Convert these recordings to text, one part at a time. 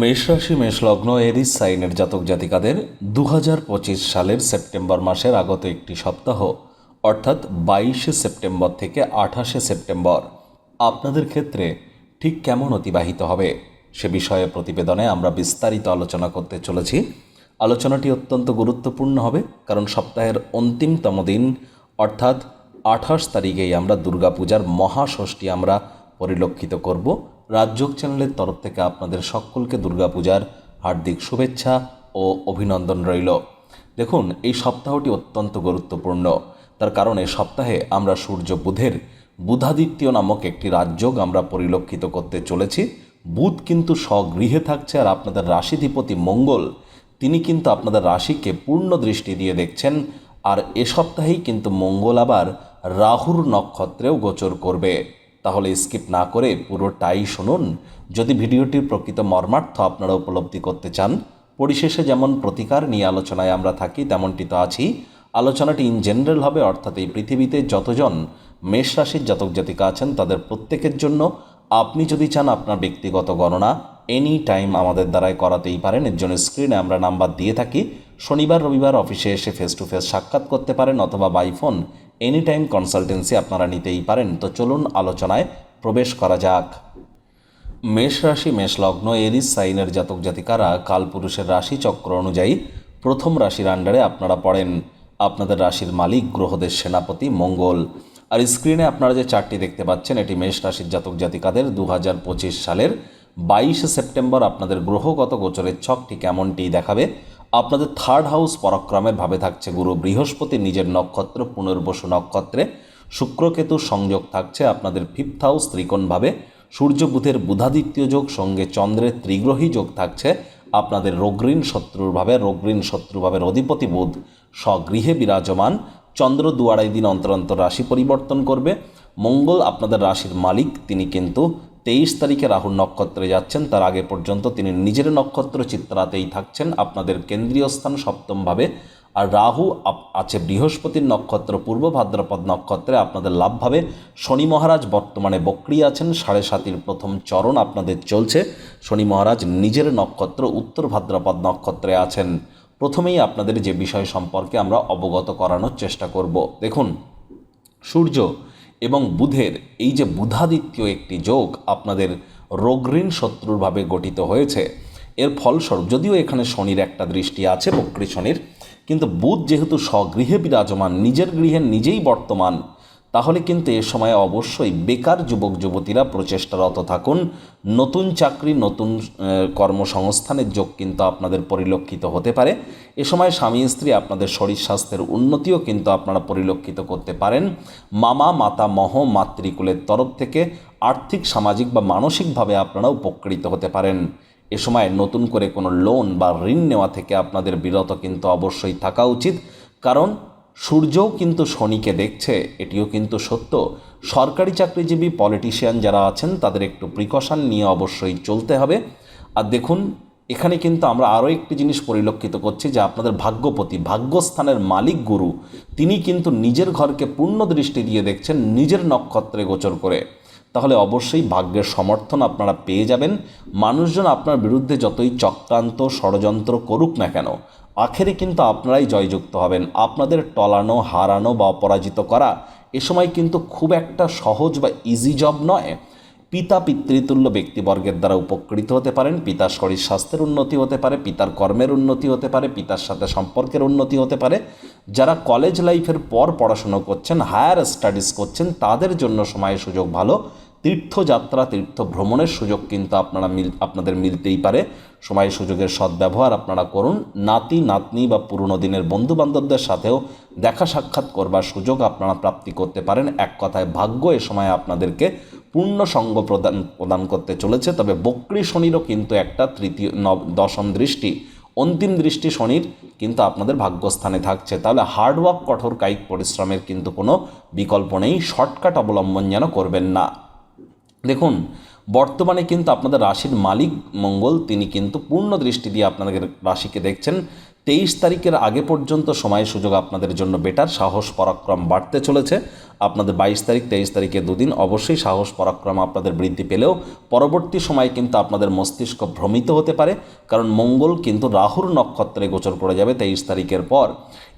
মেষ রাশি মেষ লগ্ন এরিস সাইনের জাতক জাতিকাদের দু হাজার পঁচিশ সালের সেপ্টেম্বর মাসের আগত একটি সপ্তাহ, অর্থাৎ বাইশে সেপ্টেম্বর থেকে আঠাশে সেপ্টেম্বর। আপনাদের ক্ষেত্রে ঠিক কেমন অতিবাহিত হবে? সে বিষয়ে প্রতিবেদনে আমরা বিস্তারিত আলোচনা করতে চলেছি। আলোচনাটি অত্যন্ত গুরুত্বপূর্ণ হবে, কারণ সপ্তাহের অন্তিমতম দিন, অর্থাৎ আঠাশ তারিখেই আমরা দুর্গাপূজার মহাষষ্ঠী আমরা পরিলক্ষিত করব। রাজযোগ চ্যানেলের তরফ থেকে আপনাদের সকলকে দুর্গাপূজার হার্দিক শুভেচ্ছা ও অভিনন্দন রইল। দেখুন, এই সপ্তাহটি অত্যন্ত গুরুত্বপূর্ণ। তার কারণ, এই সপ্তাহে আমরা সূর্য বুধের বুধাদিত্য নামক একটি রাজযোগ আমরা পরিলক্ষিত করতে চলেছি। বুধ কিন্তু স্বগৃহে থাকছে আর আপনাদের রাশিধিপতি মঙ্গল, তিনি কিন্তু আপনাদের রাশিকে পূর্ণ দৃষ্টি দিয়ে দেখছেন। আর এ সপ্তাহেই কিন্তু মঙ্গল আবার রাহুর নক্ষত্রেও গোচর করবে। তাহলে স্কিপ না করে পুরোটাই শুনুন। যদি ভিডিওটির প্রকৃত মর্মার্থ আপনারা উপলব্ধি করতে চান, পরিশেষে যেমন প্রতিকার নিয়ে আলোচনায় আমরা থাকি, তেমনটি তো আছি আলোচনাটি ইন জেনারেল হবে, অর্থাৎ এই পৃথিবীতে যতজন মেষ রাশির জাতক জাতিকা আছেন, তাদের প্রত্যেকের জন্য আপনি যদি চান আপনার ব্যক্তিগত গণনা এনি টাইম আমাদের দ্বারাই করাতেই পারেন। এর জন্য স্ক্রিনে আমরা নাম্বার দিয়ে থাকি। শনিবার, রবিবার অফিসে এসে ফেস টু ফেস সাক্ষাৎ করতে পারেন, অথবা by phone any time consultancy আপনারা নিতেই পারেন। তো চলুন আলোচনায় প্রবেশ করা যাক। মেষ রাশি, মেষ লগ্ন, এরিস, সাইনের জাতক জাতিকারা কালপুরুষের রাশি চক্র অনুযায়ী প্রথম রাশির আন্ডারে আপনারা পড়েন। আপনাদের রাশির মালিক গ্রহদের সেনাপতি মঙ্গল। আর স্ক্রিনে আপনারা যে চারটি দেখতে পাচ্ছেন, এটি মেষ রাশির জাতক জাতিকাদের দু হাজার পঁচিশ সালের বাইশে সেপ্টেম্বর আপনাদের গ্রহগত গোচরের ছকটি কেমনটি দেখাবে আপনাদের থার্ড হাউস পরাক্রমের ভাবে থাকছে গুরু। বৃহস্পতি নিজের নক্ষত্র, পুনর্বসু নক্ষত্রে শুক্রকেতু সংযোগ থাকছে আপনাদের ফিফথ হাউস ত্রিকোণভাবে সূর্য বুধের বুধাদিত্য যোগ, সঙ্গে চন্দ্রের ত্রিগ্রহী যোগ থাকছে আপনাদের রোগঋণ শত্রুরভাবে রোগঋণ শত্রুভাবের অধিপতি বুধ, স্বগৃহে বিরাজমান। চন্দ্র দু আড়াই দিন অন্তর অন্তর রাশি পরিবর্তন করবে। মঙ্গল আপনাদের রাশির মালিক, তিনি কিন্তু তেইশ তারিখে রাহুর নক্ষত্রে যাচ্ছেন, তার আগে পর্যন্ত তিনি নিজের নক্ষত্র চিত্রাতেই থাকছেন আপনাদের কেন্দ্রীয় স্থান সপ্তমভাবে। আর রাহু আছে বৃহস্পতির নক্ষত্র, পূর্ব ভাদ্রপদ নক্ষত্রে আপনাদের লাভভাবে। শনি মহারাজ বর্তমানে বক্রি আছেন, সাড়ে সাতির প্রথম চরণ আপনাদের চলছে। শনি মহারাজ নিজের নক্ষত্র, উত্তর ভাদ্রপদ নক্ষত্রে আছেন। প্রথমেই আপনাদের যে বিষয় সম্পর্কে আমরা অবগত করানোর চেষ্টা করব। দেখুন, সূর্য এবং বুধের এই যে বুধাদিত্য একটি যোগ আপনাদের রোগঋণ শত্রুরভাবে গঠিত হয়েছে, এর ফলস্বরূপ যদিও এখানে শনির একটা দৃষ্টি আছে বক্রী শনির, কিন্তু বুধ যেহেতু স্বগৃহে বিরাজমান, নিজের গৃহে নিজেই বর্তমান তাহলে কিন্তু এ সময় অবশ্যই বেকার যুবক যুবতীরা প্রচেষ্টারত থাকুন। নতুন চাকরি, নতুন কর্মসংস্থানের যোগ কিন্তু আপনাদের পরিলক্ষিত হতে পারে। এ সময় স্বামী, স্ত্রী আপনাদের শরীর স্বাস্থ্যের উন্নতিও কিন্তু আপনারা পরিলক্ষিত করতে পারেন। মামা, মাতা, মহ, মাতৃকুলের তরফ থেকে আর্থিক, সামাজিক বা মানসিকভাবে আপনারা উপকৃত হতে পারেন। এ সময় নতুন করে কোনো লোন বা ঋণ নেওয়া থেকে আপনাদের বিরত কিন্তু অবশ্যই থাকা উচিত। কারণ সূর্যও কিন্তু শনিকে দেখছে, এটিও কিন্তু সত্য। সরকারি চাকরিজীবী পলিটিশিয়ান যারা আছেন, তাদের একটু প্রিকশন নিয়ে অবশ্যই চলতে হবে। আর দেখুন, এখানে কিন্তু আমরা আরও একটি জিনিস পরিলক্ষিত করছি যে আপনাদের ভাগ্যপতি, ভাগ্যস্থানের মালিক গুরু, তিনি কিন্তু নিজের ঘরকে পূর্ণ দৃষ্টি দিয়ে দেখছেন, নিজের নক্ষত্রে গোচর করে। তাহলে অবশ্যই ভাগ্যের সমর্থন আপনারা পেয়ে যাবেন। মানুষজন আপনার বিরুদ্ধে যতই চক্রান্ত, ষড়যন্ত্র করুক না কেন আখেরে কিন্তু আপনারাই জয়যুক্ত হবেন। আপনাদের টলানো, হারানো বা অপরাজিত করা এ সময় কিন্তু খুব একটা সহজ বা ইজি জব নয়। পিতা পিতৃতুল্য ব্যক্তিবর্গের দ্বারা উপকৃত হতে পারেন, পিতার শরীর স্বাস্থ্যের উন্নতি হতে পারে, পিতার কর্মের উন্নতি হতে পারে, পিতার সাথে সম্পর্কের উন্নতি হতে পারে। যারা কলেজ লাইফের পর পড়াশুনো করছেন হায়ার স্টাডিজ করছেন, তাদের জন্য সময় সুযোগ ভালো। তীর্থযাত্রা তীর্থ ভ্রমণের সুযোগ কিন্তু আপনারা মিল, আপনাদের মিলতেই পারে। সময় সুযোগের সদ্ব্যবহার আপনারা করুন। নাতি, নাতনি বা পুরনো দিনের বন্ধু বান্ধবদের সাথেও দেখা সাক্ষাৎ করবার সুযোগ আপনারা প্রাপ্তি করতে পারেন। এক কথায়, ভাগ্য এ সময় আপনাদেরকে পূর্ণ সঙ্গ প্রদান প্রদান করতে চলেছে। তবে বক্রী শনিরও কিন্তু একটা তৃতীয় দশম দৃষ্টি। অন্তিম দৃষ্টি শনির কিন্তু আপনাদের ভাগ্যস্থানে থাকছে। তাহলে হার্ডওয়ার্ক কঠোর কায়িক পরিশ্রমের কিন্তু কোনো বিকল্প নেই। শর্টকাট অবলম্বন যেন করবেন না। দেখুন, বর্তমানে কিন্তু আপনাদের রাশির মালিক মঙ্গল, তিনি কিন্তু পূর্ণ দৃষ্টি দিয়ে আপনাদের রাশিকে দেখছেন। তেইশ তারিখের আগে পর্যন্ত সময় সুযোগ আপনাদের জন্য বেটার। সাহস, পরাক্রম বাড়তে চলেছে। আপনাদের বাইশ তারিখ, তেইশ তারিখে দুদিন। অবশ্যই সাহস, পরাক্রম আপনাদের বৃদ্ধি পেলেও পরবর্তী সময় কিন্তু আপনাদের মস্তিষ্ক ভ্রমিত হতে পারে। কারণ মঙ্গল কিন্তু রাহুর নক্ষত্রে গোচর করে যাবে তেইশ তারিখের পর।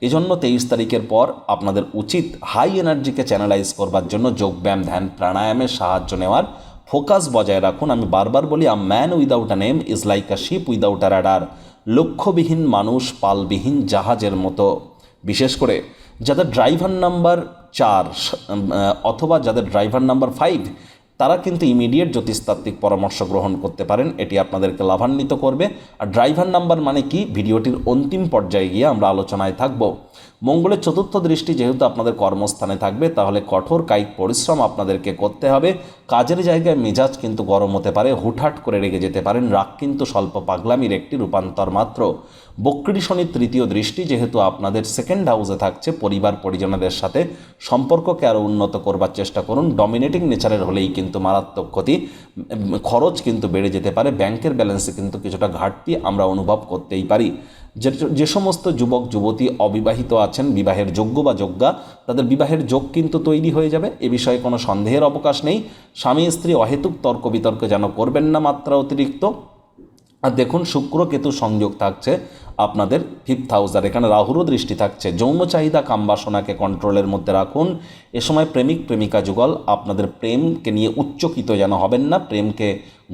এজন্য তেইশ তারিখের পর আপনাদের উচিত হাই এনার্জিকে চ্যানেলাইজ করবার জন্য যোগব্যায়াম, ধ্যান, প্রাণায়ামের সাহায্য নেওয়ার। ফোকাস বজায় রাখুন। আমি বারবার বলি a man without a name is like a ship without a rudder লক্ষ্যবিহীন মানুষ পালবিহীন জাহাজের মতো। বিশেষ করে যাদের ড্রাইভার নাম্বার চার অথবা যাদের ড্রাইভার নাম্বার ফাইভ, তারা কিন্তু ইমিডিয়েট জ্যোতিষতাত্ত্বিক পরামর্শ গ্রহণ করতে পারেন। এটি আপনাদেরকে লাভান্বিত করবে। আর ড্রাইভার নাম্বার মানে কি? ভিডিওটির অন্তিম পর্যায়ে গিয়ে আমরা আলোচনায় থাকব। মঙ্গলের চতুর্থ দৃষ্টি যেহেতু আপনাদের কর্মস্থানে থাকবে, তাহলে কঠোর কায়িক পরিশ্রম আপনাদেরকে করতে হবে। কাজের জায়গায় মেজাজ কিন্তু গরম হতে পারে, হুটহাট করে রেগে যেতে পারেন, রাগ কিন্তু স্বল্প পাগলামির একটি রূপান্তর মাত্র। বক্রী শনির তৃতীয় দৃষ্টি যেহেতু আপনাদের সেকেন্ড হাউসে থাকছে, পরিবার পরিজনদের সাথে সম্পর্ককে আরও উন্নত করবার চেষ্টা করুন। ডমিনেটিং নেচারের হলেই কিন্তু মারাত্মক ক্ষতি খরচ কিন্তু বেড়ে যেতে পারে ব্যাংকের ব্যালেন্সে কিন্তু কিছুটা ঘাটতি আমরা অনুভব করতেই পারি। যে যে সমস্ত যুবক, যুবতী অবিবাহিত আছেন, বিবাহের যোগ্য বা যোগ্যা, তাদের বিবাহের যোগ কিন্তু তৈরি হয়ে যাবে। এ বিষয়ে কোনো সন্দেহের অবকাশ নেই। স্বামী স্ত্রী অহেতুক তর্ক বিতর্ক যেন করবেন না মাত্রা অতিরিক্ত। আর দেখুন শুক্র কেতু সংযোগ থাকছে আপনাদের ফিফথ হাউস আর এখানে রাহুরও দৃষ্টি থাকছে। যৌন চাহিদা কামবাসনাকে কন্ট্রোলের মধ্যে রাখুন। এ সময় প্রেমিক, প্রেমিকা যুগল, আপনাদের প্রেমকে নিয়ে উচ্চকিত যেন হবেন না, প্রেমকে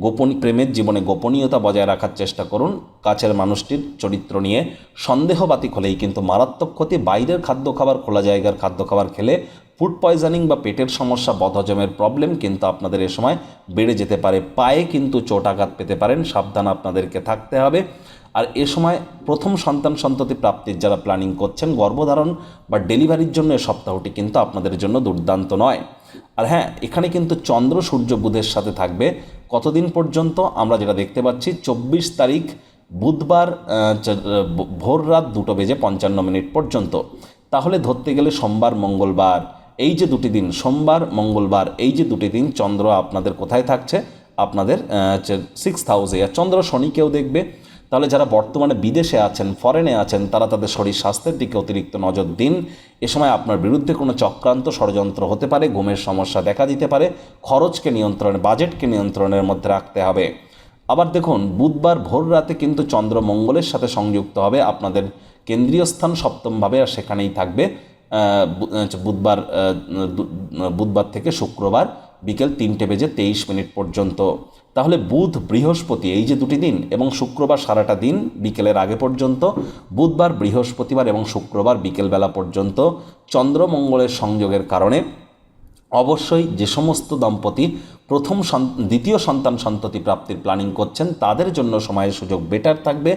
গোপন, প্রেমের জীবনে গোপনীয়তা বজায় রাখার চেষ্টা করুন। কাছের মানুষটির চরিত্র নিয়ে সন্দেহবাতিক হলেই কিন্তু মারাত্মক ক্ষতি। বাইরের খাদ্য খাবার, খোলা জায়গার খাদ্য খাবার খেলে ফুড পয়জনিং বা পেটের সমস্যা, বদহজমের প্রবলেম কিন্তু আপনাদের এ সময় বেড়ে যেতে পারে। পায়ে কিন্তু চোট আঘাত পেতে পারেন, সাবধান আপনাদেরকে থাকতে হবে। আর এ সময় প্রথম সন্তান সন্ততি প্রাপ্তির যারা প্ল্যানিং করছেন, গর্ভধারণ বা ডেলিভারির জন্য এ সপ্তাহটি কিন্তু আপনাদের জন্য দুর্দান্ত নয়। আর হ্যাঁ এখানে কিন্তু চন্দ্র, সূর্য, বুধের সাথে থাকবে। কতদিন পর্যন্ত? আমরা যেটা দেখতে পাচ্ছি, চব্বিশ তারিখ বুধবার ভোর রাত দুটো বেজে পঞ্চান্ন মিনিট পর্যন্ত। তাহলে ধরতে গেলে সোমবার, মঙ্গলবার। এই যে দুটি দিন, সোমবার, মঙ্গলবার, এই যে দুটি দিন চন্দ্র আপনাদের কোথায় থাকছে? আপনাদের সিক্স হাউসে আর চন্দ্র শনিকেও দেখবে। তাহলে যারা বর্তমানে বিদেশে আছেন ফরেনে আছেন, তারা তাদের শরীর স্বাস্থ্যের দিকে অতিরিক্ত নজর দিন। এ সময় আপনার বিরুদ্ধে কোনো চক্রান্ত, ষড়যন্ত্র হতে পারে, ঘুমের সমস্যা দেখা দিতে পারে, খরচকে নিয়ন্ত্রণে, বাজেটকে নিয়ন্ত্রণের মধ্যে রাখতে হবে। আবার দেখুন, বুধবার ভোর রাতে কিন্তু চন্দ্র মঙ্গলের সাথে সংযুক্ত হবে। আপনাদের কেন্দ্রীয় স্থান সপ্তমভাবে আর সেখানেই থাকবে। বুধবার বুধবার থেকে শুক্রবার বিকেল তিনটে বেজে তেইশ মিনিট পর্যন্ত। তাহলে বুধ, বৃহস্পতি এই যে দুটি দিন এবং শুক্রবার সারাটা দিন বিকেলের আগে পর্যন্ত, বুধবার, বৃহস্পতিবার এবং শুক্রবার বিকেলবেলা পর্যন্ত চন্দ্রমঙ্গলের সংযোগের কারণে অবশ্যই যে সমস্ত দম্পতি প্রথম দ্বিতীয় সন্তান সন্ততি প্রাপ্তির প্ল্যানিং করছেন, তাদের জন্য সময়ের সুযোগ বেটার থাকবে।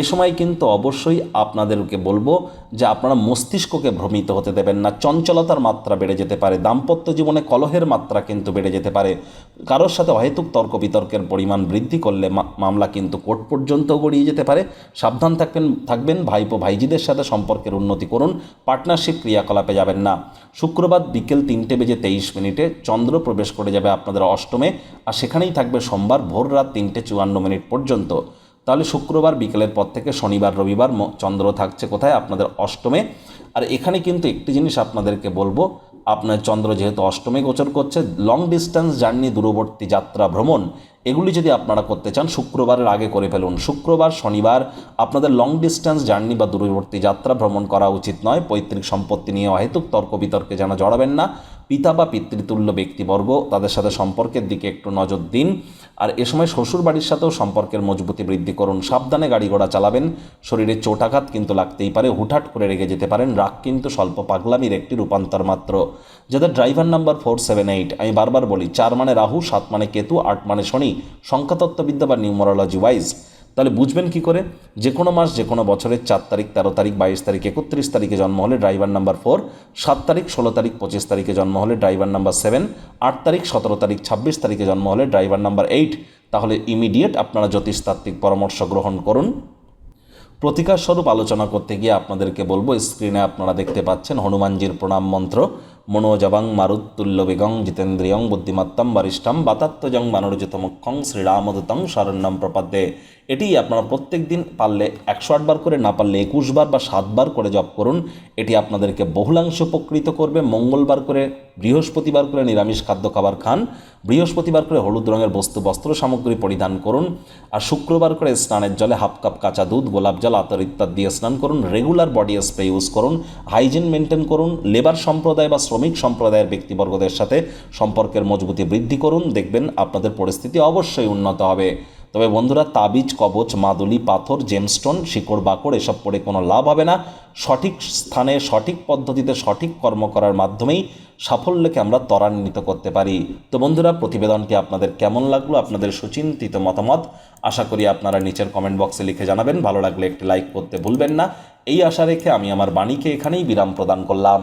এ সময় কিন্তু অবশ্যই আপনাদেরকে বলব যে আপনারা মস্তিষ্ককে ভ্রমিত হতে দেবেন না, চঞ্চলতার মাত্রা বেড়ে যেতে পারে, দাম্পত্য জীবনে কলহের মাত্রা কিন্তু বেড়ে যেতে পারে। কারোর সাথে অহেতুক তর্ক বিতর্কের পরিমাণ বৃদ্ধি করলে মামলা কিন্তু কোর্ট পর্যন্ত গড়িয়ে যেতে পারে। সাবধান থাকবেন থাকবেন, ভাইপো, ভাইজিদের সাথে সম্পর্কের উন্নতি করুন, পার্টনারশিপ ক্রিয়াকলাপে যাবেন না। শুক্রবার বিকেল তিনটে বেজে তেইশ মিনিটে চন্দ্র প্রবেশ করে যাবে আপনাদের অষ্টমে, আর সেখানেই থাকবে সোমবার ভোর রাত তিনটে চুয়ান্ন মিনিট পর্যন্ত। তাহলে শুক্রবার বিকেলের পর থেকে শনিবার, রবিবার চন্দ্র থাকছে কোথায়? আপনাদের অষ্টমে। আর এখানে কিন্তু একটি জিনিস আপনাদেরকে বলব, আপনার চন্দ্র যেহেতু অষ্টমে গোচর করছে লং ডিস্টেন্স জার্নি দূরবর্তী যাত্রা ভ্রমণ, এগুলি যদি আপনারা করতে চান, শুক্রবারের আগে করে ফেলুন। শুক্রবার, শনিবার আপনাদের লং ডিস্টেন্স জার্নি বা দূরবর্তী যাত্রা ভ্রমণ করা উচিত নয়। পৈতৃক সম্পত্তি নিয়ে অহেতুক তর্ক বিতর্কে যেন জড়াবেন না। পিতা বা পিতৃতুল্য ব্যক্তিবর্গ, তাদের সাথে সম্পর্কের দিকে একটু নজর দিন। আর এ সময় শ্বশুর বাড়ির সাথেও সম্পর্কের মজবুতি বৃদ্ধি করুন। সাবধানে গাড়ি ঘোড়া চালাবেন। শরীরে চোটাঘাত কিন্তু লাগতেই পারে। হুটহাট করে রেগে যেতে পারেন। রাগ কিন্তু স্বল্প পাগলামির একটি রূপান্তর মাত্র। যাদের driver number four seven eight, আমি বারবার বলি, চার মানে রাহু, সাত মানে কেতু, আট মানে শনি। সংখ্যাতত্ত্ববিদ্যা বা নিউমোরোলজি ওয়াইজ তাহলে বুঝবেন কি করে? যে কোনো মাস, যে কোনো বছরের চার তারিখ, তেরো তারিখ, বাইশ তারিখ, একত্রিশ তারিখে জন্ম হলে ড্রাইভার নাম্বার ফোর সাত তারিখ, ষোলো তারিখ, পঁচিশ তারিখে জন্ম হলে ড্রাইভার নাম্বার সেভেন আট তারিখ, সতেরো তারিখ, ছাব্বিশ তারিখে জন্ম হলে ড্রাইভার নাম্বার এইট তাহলে ইমিডিয়েট আপনারা জ্যোতিষতাত্ত্বিক পরামর্শ গ্রহণ করুন। প্রতিকার স্বরূপ আলোচনা করতে গিয়ে আপনাদেরকে বলব স্ক্রিনে আপনারা দেখতে পাচ্ছেন হনুমানজির প্রণাম মন্ত্র। মনোজবাং মারুত্তুল্য বেগং জিতেন্দ্রিয়ং বুদ্ধিমত্তম বরিষ্ঠম বাতাত্মজং মানরজিত মুখ্যং শ্রীরামদূতং শরণ্যম প্রপদ্যে। এটি আপনারা প্রত্যেক দিন পারলে একশো আটবার করে, না পারলে একুশ বার বা সাতবার করে জপ করুন। এটি আপনাদেরকে বহুলাংশ উপকৃত করবে। মঙ্গলবার করে, বৃহস্পতিবার করে নিরামিষ খাদ্য খাবার খান। বৃহস্পতিবার করে হলুদ রঙের বস্তু, বস্ত্র সামগ্রী পরিধান করুন। আর শুক্রবার করে স্নানের জলে হাফ কাপ কাঁচা দুধ, গোলাপ জল, আতর ইত্যাদি দিয়ে স্নান করুন। রেগুলার বডি স্প্রে ইউজ করুন। হাইজিন মেনটেন করুন। লেবার সম্প্রদায় বা শ্রমিক সম্প্রদায়ের ব্যক্তিবর্গদের সাথে সম্পর্কের মজবুতি বৃদ্ধি করুন। দেখবেন আপনাদের পরিস্থিতি অবশ্যই উন্নত হবে। তবে বন্ধুরা তাবিজ, কবচ, মাদুলি, পাথর জেমস্টোন শিকড়, বাকড়, এসব পড়ে কোনো লাভ হবে না। সঠিক স্থানে, সঠিক পদ্ধতিতে সঠিক কর্ম করার মাধ্যমেই সাফল্যকে আমরা ত্বরান্বিত করতে পারি। তো বন্ধুরা, প্রতিবেদনটি আপনাদের কেমন লাগল, আপনাদের সুচিন্তিত মতামত, আশা করি আপনারা নিচের কমেন্ট বক্সে লিখে জানাবেন। ভালো লাগলে একটি লাইক করতে ভুলবেন না। এই আশা রেখে আমি আমার বাণীকে এখানেই বিরাম প্রদান করলাম।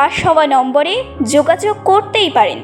ফ্লাশ সবার নম্বরে যোগাযোগ করতেই পারেন।